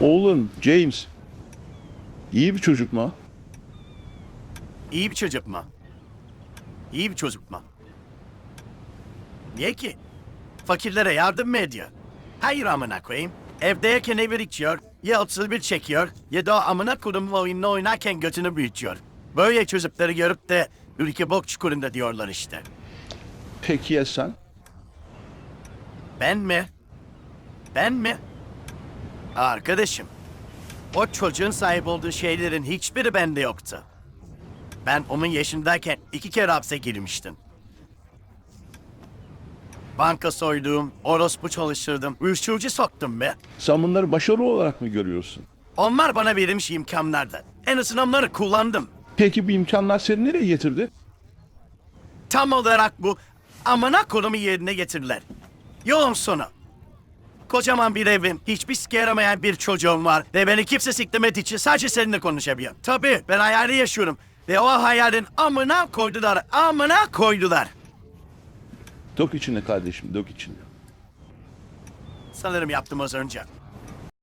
Oğlun James. İyi bir çocuk mu? İyi bir çocuk mu? İyi bir çocuk mu? Niye ki? Fakirlere yardım mı ediyor? Hayır amına koyayım. Evdeyken evir içiyor, ya otuz bir çekiyor, ya da amına kodum oyununu oynarken götünü büyütüyor. Böyle çocukları görüp de ülke bok çukurunda diyorlar işte. Peki ya sen? Ben mi? Ben mi? Arkadaşım, o çocuğun sahip olduğu şeylerin hiçbiri bende yoktu. Ben onun yaşındayken iki kere hapse girmiştim. Banka soydum, orospu çalıştırdım, uyuşturucu soktum be. Sen bunları başarı olarak mı görüyorsun? Onlar bana verilmiş imkanlardı. En azından onları kullandım. Peki bu imkanlar seni nereye getirdi? Tam olarak bu amına konumu yerine getirdiler. Yolun sonu. Kocaman bir evim, hiçbir sike yaramayan bir çocuğum var ve beni kimse siklemediği için sadece seninle konuşabiliyorum. Tabii ben hayali yaşıyorum ve o hayalin amına koydular, amına koydular. Dök içine kardeşim, dök içine. Sanırım yaptım az önce.